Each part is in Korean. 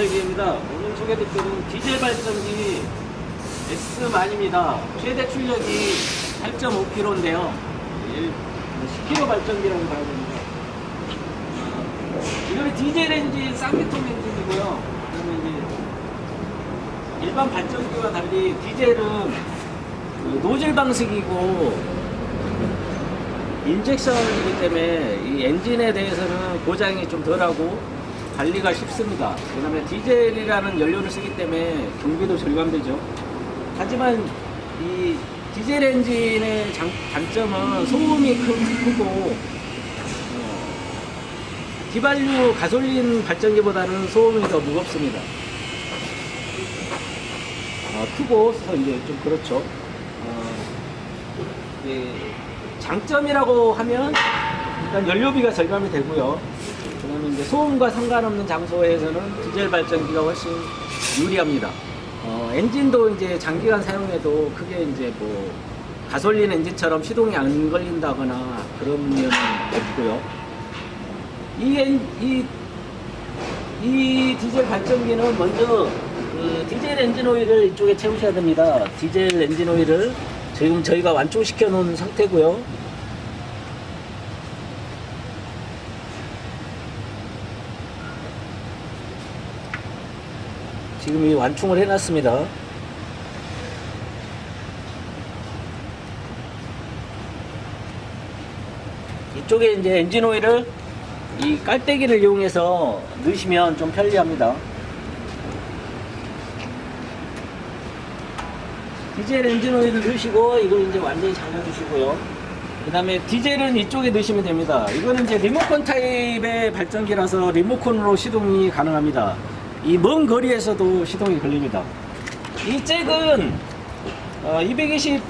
발전기입니다. 오늘 소개드릴는 디젤 발전기 S만입니다. 최대 출력이 8.5kg인데요. 10kg 발전기라고 봐야 됩니다. 이거는 디젤 엔진 쌍기통 엔진이고요. 그다음에 일반 발전기와 달리 디젤은 그 노즐 방식이고 인젝션이기 때문에 이 엔진에 대해서는 고장이 좀 덜하고 관리가 쉽습니다. 그다음에 디젤이라는 연료를 쓰기 때문에 경비도 절감되죠. 하지만 이 디젤 엔진의 장, 단점은 소음이 크, 크고 어, 휘발유 가솔린 발전기보다는 소음이 더 무겁습니다. 어, 크고 그래서 이제 좀 그렇죠. 어, 예, 장점이라고 하면 일단 연료비가 절감이 되고요. 이제 소음과 상관없는 장소에서는 디젤 발전기가 훨씬 유리합니다. 어, 엔진도 이제 장기간 사용해도 크게 이제 뭐 가솔린 엔진처럼 시동이 안 걸린다거나 그런 면은 없고요. 이, 엔, 이, 이 디젤 발전기는 먼저 그 디젤 엔진 오일을 이쪽에 채우셔야 됩니다. 디젤 엔진 오일을 지금 저희가 완충시켜 놓은 상태고요. 지금 이 완충을 해놨습니다. 이쪽에 이제 엔진 오일을 이 깔때기를 이용해서 넣으시면 좀 편리합니다. 디젤 엔진 오일을 넣으시고 이걸 이제 완전히 잠궈주시고요. 그 다음에 디젤은 이쪽에 넣으시면 됩니다. 이거는 이제 리모컨 타입의 발전기라서 리모컨으로 시동이 가능합니다. 이 먼 거리에서도 시동이 걸립니다. 이 잭은 어, 220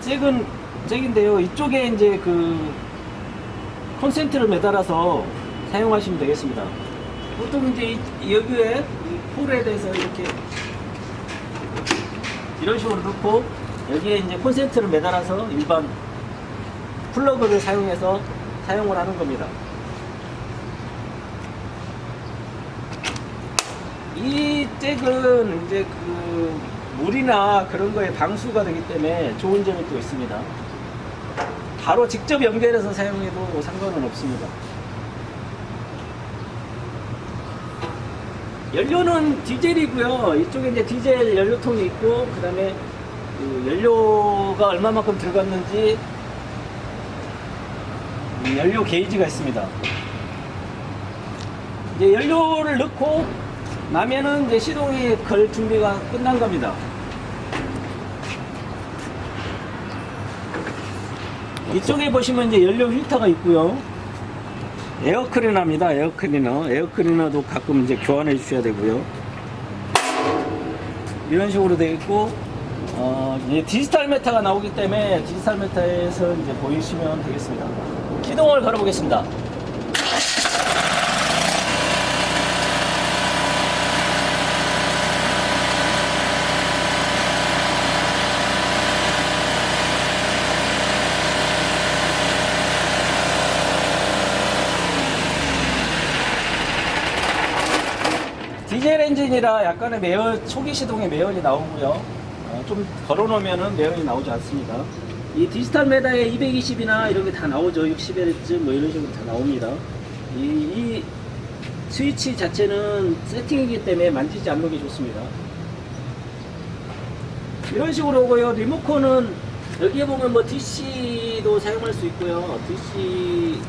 잭은 잭인데요. 이쪽에 이제 그 콘센트를 매달아서 사용하시면 되겠습니다. 보통 이제 이, 여기에 이 폴에 대해서 이렇게 이런 식으로 넣고 여기에 이제 콘센트를 매달아서 일반 플러그를 사용해서 사용을 하는 겁니다. 이 잭은 이제 그 물이나 그런 거에 방수가 되기 때문에 좋은 점이 또 있습니다. 바로 직접 연결해서 사용해도 상관은 없습니다. 연료는 디젤이고요. 이쪽에 이제 디젤 연료통이 있고, 그 다음에 그 연료가 얼마만큼 들어갔는지 이 연료 게이지가 있습니다. 이제 연료를 넣고 나면은 이제 시동이 걸 준비가 끝난 겁니다. 이쪽에 보시면 이제 연료 필터가 있고요. 에어 클리너입니다. 에어 클리너. 에어 클리너도 가끔 이제 교환해 주셔야 되고요. 이런 식으로 되어 있고, 어, 이제 디지털 메타가 나오기 때문에 디지털 메타에서 이제 보이시면 되겠습니다. 기동을 걸어 보겠습니다. 디젤 엔진이라 약간의 매연, 초기 시동에 매연이 나오고요. 어, 좀 걸어놓으면은 매연이 나오지 않습니다. 이 디지털 메다에 220이나 이런 게 다 나오죠. 60Hz 뭐 이런 식으로 다 나옵니다. 이, 이 스위치 자체는 세팅이기 때문에 만지지 않는 게 좋습니다. 이런 식으로 오고요. 리모컨은 여기에 보면 뭐 DC도 사용할 수 있고요. DC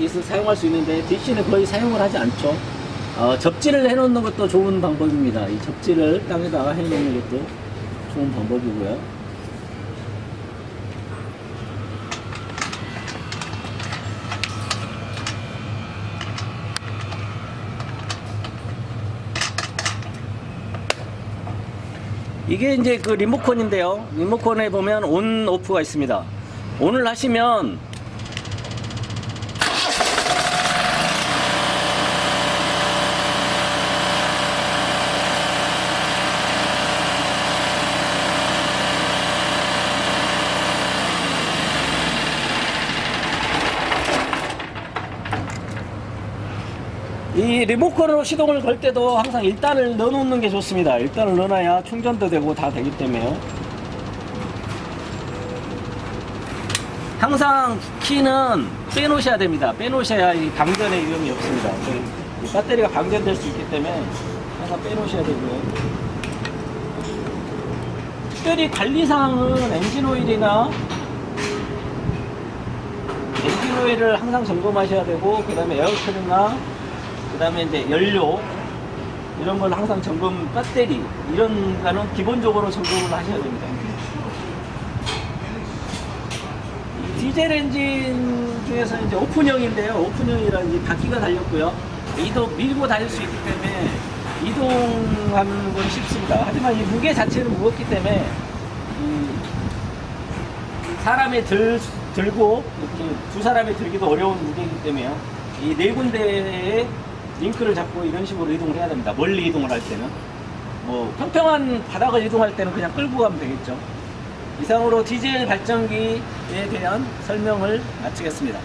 에서 사용할 수 있는데 DC는 거의 사용을 하지 않죠. 어, 접지를 해놓는 것도 좋은 방법입니다. 이 접지를 땅에다가 해놓는 것도 좋은 방법이고요. 이게 이제 그 리모컨인데요. 리모컨에 보면 온, 오프가 있습니다. 온을 하시면 이이 리모컨으로 시동을 걸 때도 항상 1단을 넣어놓는 게 좋습니다. 1단을 넣어놔야 충전도 되고 다 되기 때문에요. 항상 키는 빼놓으셔야 됩니다. 빼놓으셔야 이 방전의 위험이 없습니다. 이 배터리가 방전될 수 있기 때문에 항상 빼놓으셔야 되고요. 특별히 관리사항은 엔진 오일이나 엔진 오일을 항상 점검하셔야 되고 그 다음에 에어컨이나 그 다음에 이제 연료 이런 걸 항상 점검 배터리 이런 거는 기본적으로 점검을 하셔야 됩니다. 이 디젤 엔진 중에서 이제 오픈형인데요. 오픈형이라는 이 바퀴가 달렸고요. 이도 밀고 다닐 수 있기 때문에 이동하는 건 쉽습니다. 하지만 이 무게 자체는 무겁기 때문에 이 사람이 들, 들고 두 사람이 들기도 어려운 무게이기 때문에요. 이 네 군데에 링크를 잡고 이런 식으로 이동을 해야 됩니다. 멀리 이동을 할 때는. 뭐 평평한 바닥을 이동할 때는 그냥 끌고 가면 되겠죠. 이상으로 디젤 발전기에 대한 설명을 마치겠습니다.